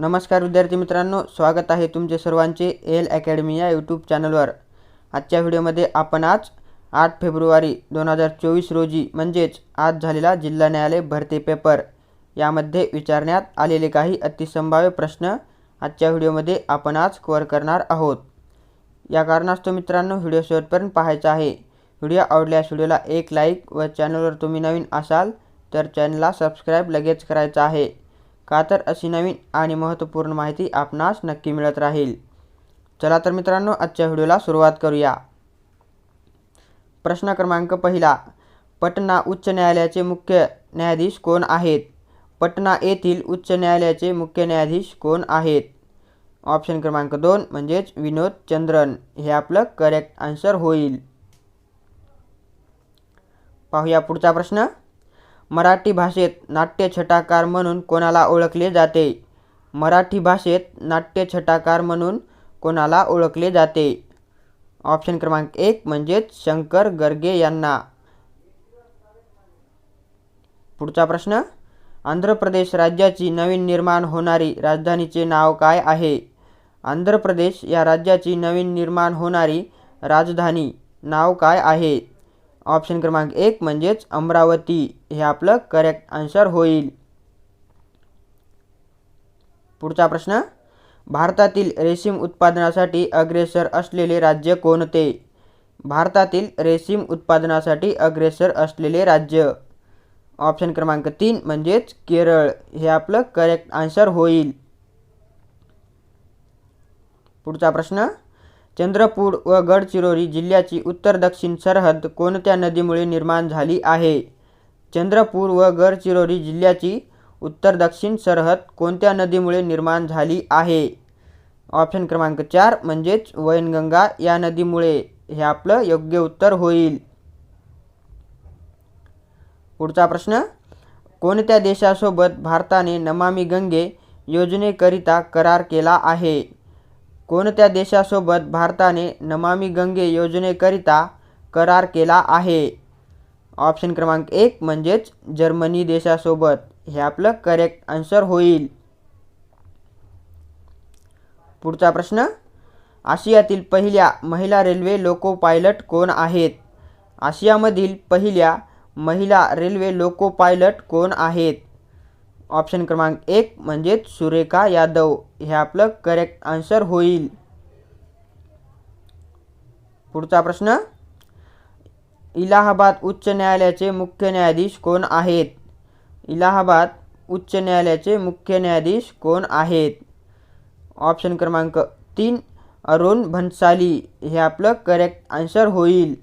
नमस्कार विद्यार्थी मित्रांनो स्वागत आहे तुमचे सर्वांचे एल अकॅडमी या यूट्यूब चॅनलवर. आजच्या व्हिडिओमध्ये आपण आज आठ फेब्रुवारी दोन हजार चोवीस रोजी म्हणजेच आज झालेला जिल्हा न्यायालय भरती पेपर यामध्ये विचारण्यात आलेले काही अतिसंभाव्य प्रश्न आजच्या व्हिडिओमध्ये आपण आज कवर करणार आहोत. या कारणास्तव मित्रांनो व्हिडिओ शेवटपर्यंत पाहायचा आहे. व्हिडिओ आवडल्यास व्हिडिओला एक लाईक व चॅनलवर तुम्ही नवीन असाल तर चॅनलला सबस्क्राईब लगेच करायचं आहे. का तर अशी नवीन आणि महत्त्वपूर्ण माहिती आपणास नक्की मिळत राहील. चला तर मित्रांनो आजच्या व्हिडिओला सुरुवात करूया. प्रश्न क्रमांक पहिला. पटना उच्च न्यायालयाचे मुख्य न्यायाधीश कोण आहेत? पटना येथील उच्च न्यायालयाचे मुख्य न्यायाधीश कोण आहेत? ऑप्शन क्रमांक दोन म्हणजेच विनोद चंद्रन. हे आपलं करेक्ट आन्सर होईल. पाहूया पुढचा प्रश्न. मराठी भाषेत नाट्यछटाकार म्हणून कोणाला ओळखले जाते? मराठी भाषेत नाट्यछटाकार म्हणून कोणाला ओळखले जाते? ऑप्शन क्रमांक एक म्हणजेच शंकर गर्गे यांना. पुढचा प्रश्न आंध्र प्रदेश राज्याची नवीन निर्माण होणारी राजधानीचे नाव काय आहे? आंध्र प्रदेश या राज्याची नवीन निर्माण होणारी राजधानी नाव काय आहे? ऑप्शन क्रमांक एक म्हणजेच अमरावती. हे आपलं करेक्ट आन्सर होईल. पुढचा प्रश्न भारतातील रेशीम उत्पादनासाठी अग्रेसर असलेले राज्य कोणते? भारतातील रेशीम उत्पादनासाठी अग्रेसर असलेले राज्य. ऑप्शन क्रमांक तीन म्हणजेच केरळ. हे आपलं करेक्ट आन्सर होईल. पुढचा प्रश्न चंद्रपूर व गडचिरोली जिल्ह्याची उत्तर दक्षिण सरहद कोणत्या नदीमुळे निर्माण झाली आहे? चंद्रपूर व गडचिरोली जिल्ह्याची उत्तर दक्षिण सरहद कोणत्या नदीमुळे निर्माण झाली आहे? ऑप्शन क्रमांक चार म्हणजेच वैनगंगा या नदीमुळे. हे आपलं योग्य उत्तर होईल. पुढचा प्रश्न कोणत्या देशासोबत भारताने नमामी गंगे योजनेकरिता करार केला आहे? कोणत्या देशासोबत भारताने नमामी गंगे योजनेकरिता करार केला आहे? ऑप्शन क्रमांक एक म्हणजेच जर्मनी देशासोबत. हे आपलं करेक्ट आन्सर होईल. पुढचा प्रश्न आशियातील पहिल्या महिला रेल्वे लोको पायलट कोण आहेत? आशियामधील पहिल्या महिला रेल्वे लोको पायलट कोण आहेत? ऑप्शन क्रमांक एक म्हणजेच सुरेखा यादव. हे आपलं करेक्ट आन्सर होईल. पुढचा प्रश्न. इलाहाबाद उच्च न्यायालयाचे मुख्य न्यायाधीश कोण आहेत? इलाहाबाद उच्च न्यायालयाचे मुख्य न्यायाधीश कोण आहेत? ऑप्शन क्रमांक तीन अरुण भन्साली. हे आपलं करेक्ट आन्सर होईल.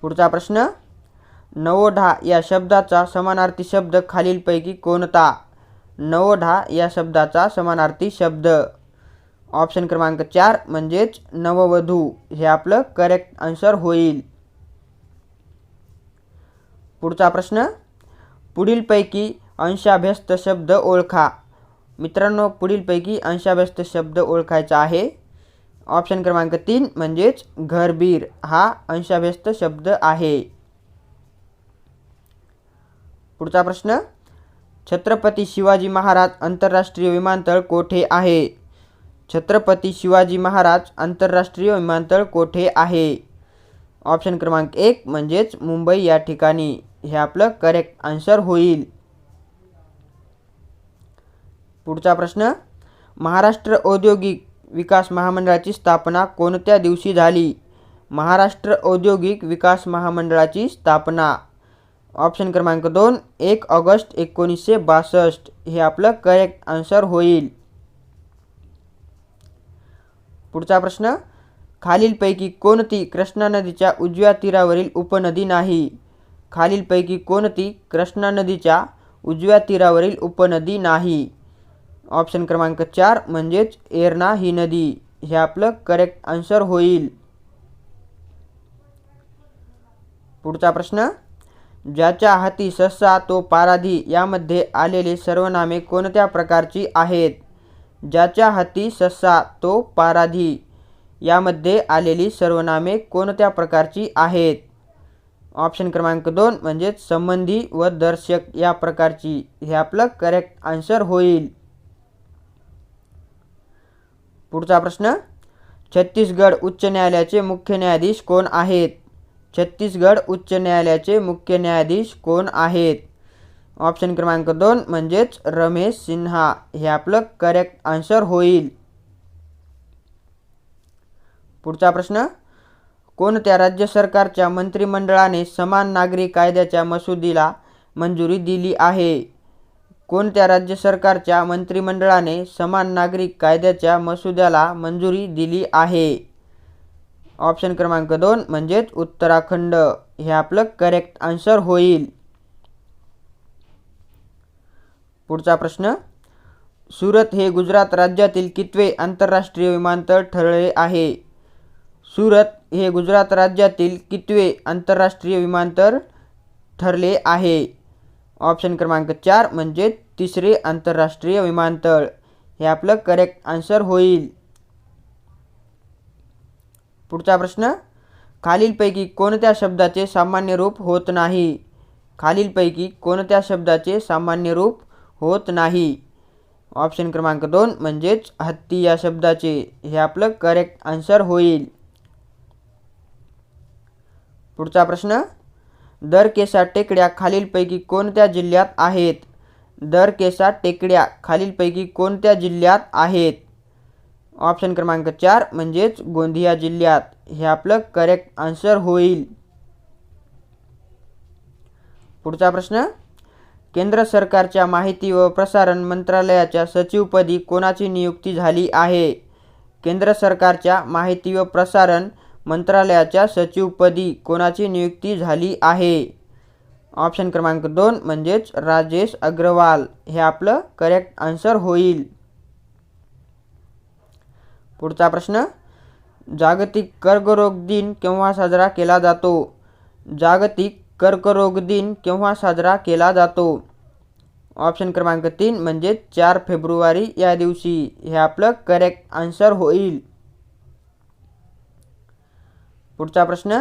पुढचा प्रश्न. नवोढा या शब्दाचा समानार्थी शब्द खालीलपैकी कोणता? नवोढा या शब्दाचा समानार्थी शब्द. ऑप्शन क्रमांक चार म्हणजेच नववधू. हे आपलं करेक्ट आन्सर होईल. पुढचा प्रश्न. पुढीलपैकी अंशाभ्यस्त शब्द ओळखा. मित्रांनो पुढीलपैकी अंशाभ्यस्त शब्द ओळखायचा आहे. ऑप्शन क्रमांक तीन म्हणजेच घरबीर. हा अंशाभ्यस्त शब्द आहे. पुढचा प्रश्न. छत्रपती शिवाजी महाराज आंतरराष्ट्रीय विमानतळ कोठे आहे? छत्रपती शिवाजी महाराज आंतरराष्ट्रीय विमानतळ कोठे आहे? ऑप्शन क्रमांक एक म्हणजेच मुंबई या ठिकाणी. हे आपलं करेक्ट आन्सर होईल. पुढचा प्रश्न. महाराष्ट्र औद्योगिक विकास महामंडळाची स्थापना कोणत्या दिवशी झाली? महाराष्ट्र औद्योगिक विकास महामंडळाची स्थापना ऑप्शन क्रमांक दोन एक ऑगस्ट एकोणीसशे बासष्ट. हे आपलं करेक्ट आन्सर होईल. पुढचा प्रश्न खालीलपैकी कोणती कृष्णा नदीच्या उजव्या तीरावरील उपनदी नाही? खालीलपैकी कोणती कृष्णा नदीच्या उजव्या तीरावरील उपनदी नाही? ऑप्शन क्रमांक चार म्हणजेच एरना ही नदी. हे आपलं करेक्ट आन्सर होईल. पुढचा प्रश्न ज्याच्या हाती ससा तो पाराधी यामध्ये आलेले सर्वनामे कोणत्या प्रकारची आहेत? ज्याच्या हाती ससा तो पाराधी यामध्ये आलेली सर्वनामे कोणत्या प्रकारची आहेत? ऑप्शन क्रमांक दोन म्हणजेच संबंधी व दर्शक या प्रकारची. हे आपलं करेक्ट आन्सर होईल. पुढचा प्रश्न छत्तीसगड उच्च न्यायालयाचे मुख्य न्यायाधीश कोण आहेत? छत्तीसगड उच्च न्यायालयाचे मुख्य न्यायाधीश कोण आहेत? ऑप्शन क्रमांक दोन म्हणजेच रमेश सिन्हा. हे आपलं करेक्ट आन्सर होईल. पुढचा प्रश्न कोणत्या राज्य सरकारच्या मंत्रिमंडळाने समान नागरी कायद्याच्या मसुदीला मंजुरी दिली आहे? कोणत्या राज्य सरकारच्या मंत्रिमंडळाने समान नागरिक कायद्याच्या मसुद्याला मंजुरी दिली आहे? ऑप्शन क्रमांक दोन म्हणजेच उत्तराखंड. हे आपलं करेक्ट आन्सर होईल. पुढचा प्रश्न सुरत हे गुजरात राज्यातील कितवे आंतरराष्ट्रीय विमानतळ ठरले आहे? सुरत हे गुजरात राज्यातील कितवे आंतरराष्ट्रीय विमानतळ ठरले आहे? ऑप्शन क्रमांक चार म्हणजे तिसरे आंतरराष्ट्रीय विमानतळ. हे आपलं करेक्ट आन्सर होईल. पुढचा प्रश्न. खालीलपैकी कोणत्या शब्दाचे सामान्य रूप होत नाही? खालीलपैकी कोणत्या शब्दाचे सामान्य रूप होत नाही? ऑप्शन क्रमांक दोन म्हणजेच हत्ती या शब्दाचे. हे आपलं करेक्ट आन्सर होईल. पुढचा प्रश्न. दरकेसा टेकड्या खालीलपैकी कोणत्या जिल्ह्यात आहेत? दरकेसा टेकड्या खालीलपैकी कोणत्या जिल्ह्यात आहेत? ऑप्शन क्रमांक चार म्हणजेच गोंदिया जिल्ह्यात. हे आपलं करेक्ट आन्सर होईल. पुढचा प्रश्न केंद्र सरकारच्या माहिती व प्रसारण मंत्रालयाच्या सचिवपदी कोणाची नियुक्ती झाली आहे? केंद्र सरकारच्या माहिती व प्रसारण मंत्रालयाच्या सचिवपदी कोणाची नियुक्ती झाली आहे? ऑप्शन क्रमांक दोन म्हणजेच राजेश अग्रवाल. हे आपलं करेक्ट आन्सर होईल. पुढचा प्रश्न. जागतिक कर्करोग दिन केव्हा साजरा केला जातो? जागतिक कर्करोग दिन केव्हा साजरा केला जातो? ऑप्शन क्रमांक तीन म्हणजे चार फेब्रुवारी या दिवशी. हे आपलं करेक्ट आन्सर होईल. पुढचा प्रश्न.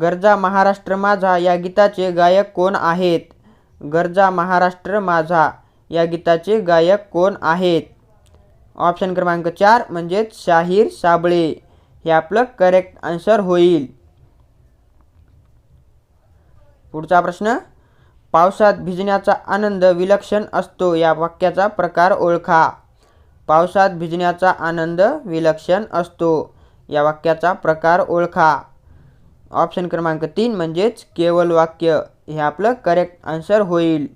गरजा महाराष्ट्र माझा या गीताचे गायक कोण आहेत? गरजा महाराष्ट्र माझा या गीताचे गायक कोण आहेत? ऑप्शन क्रमांक चार म्हणजेच शाहीर साबळे. हे आपलं करेक्ट आन्सर होईल. पुढचा प्रश्न पावसात भिजण्याचा आनंद विलक्षण असतो या वाक्याचा प्रकार ओळखा. पावसात भिजण्याचा आनंद विलक्षण असतो या वाक्याचा प्रकार ओळखा. ऑप्शन क्रमांक तीन म्हणजेच केवल वाक्य. हे आपलं करेक्ट आन्सर होईल.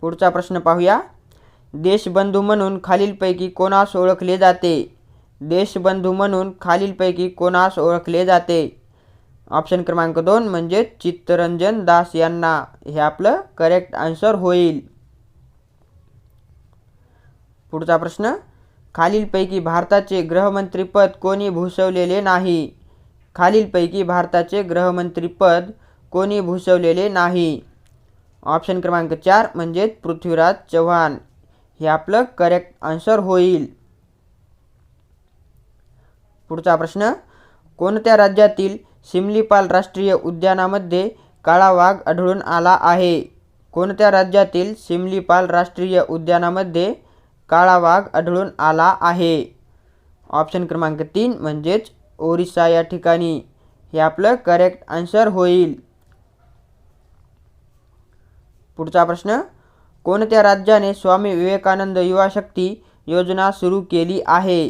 पुढचा प्रश्न पाहूया. देशबंधू म्हणून खालीलपैकी कोणास ओळखले जाते? देशबंधू म्हणून खालीलपैकी कोणास ओळखले जाते? ऑप्शन क्रमांक दोन म्हणजे चित्तरंजन दास यांना. हे आपलं करेक्ट आन्सर होईल. पुढचा प्रश्न खालीलपैकी भारताचे गृहमंत्रीपद कोणी भूषवलेले नाही? खालीलपैकी भारताचे गृहमंत्रीपद कोणी भूषवलेले नाही? ऑप्शन क्रमांक चार म्हणजेच पृथ्वीराज चव्हाण. हे आपलं करेक्ट आन्सर होईल. पुढचा प्रश्न कोणत्या राज्यातील सिमलीपाल राष्ट्रीय उद्यानामध्ये काळा वाघ आढळून आला आहे? कोणत्या राज्यातील सिमलीपाल राष्ट्रीय उद्यानामध्ये काळा वाघ आढळून आला आहे? ऑप्शन क्रमांक तीन म्हणजेच ओरिसा या ठिकाणी. हे आपलं करेक्ट आन्सर होईल. पुढचा प्रश्न कोणत्या राज्याने स्वामी विवेकानंद युवा शक्ती योजना सुरू केली आहे?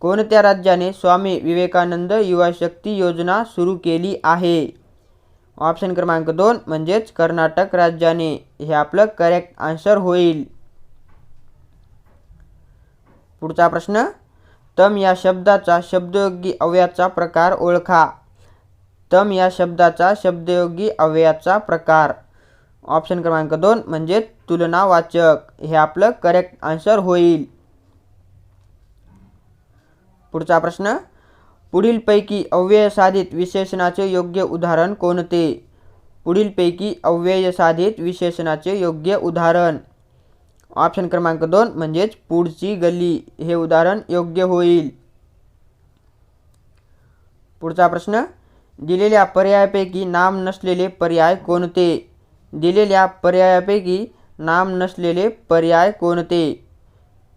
कोणत्या राज्याने स्वामी विवेकानंद युवा शक्ती योजना सुरू केली आहे? ऑप्शन क्रमांक दोन म्हणजेच कर्नाटक राज्याने. हे आपलं करेक्ट आन्सर होईल. पुढचा प्रश्न तम या शब्दाचा शब्दयोगी अव्याचा प्रकार ओळखा. तम या शब्दाचा शब्दयोगी अव्याचा प्रकार. ऑप्शन क्रमांक दोन म्हणजे तुलनावाचक. हे आपलं करेक्ट आन्सर होईल. पुढचा प्रश्न पुढीलपैकी अव्यय साधित विशेषणाचे योग्य उदाहरण कोणते? पुढीलपैकी अव्यय साधित विशेषणाचे योग्य उदाहरण. ऑप्शन क्रमांक दोन म्हणजेच पुढची गल्ली. हे उदाहरण योग्य होईल. पुढचा प्रश्न दिलेल्या पर्यायापैकी नाम नसलेले पर्याय कोणते? दिलेल्या पर्यायापैकी नाम नसलेले पर्याय कोणते?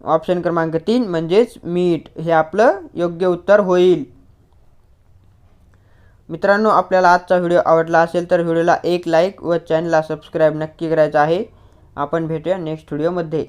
ऑप्शन क्रमांक तीन म्हणजेच मीठ हे आपलं योग्य उत्तर होईल. मित्रांनो आपल्याला आजचा व्हिडिओ आवडला असेल तर व्हिडिओला एक लाईक व चॅनलला सबस्क्राईब नक्की करायचं आहे. आपण भेटूया नेक्स्ट व्हिडिओमध्ये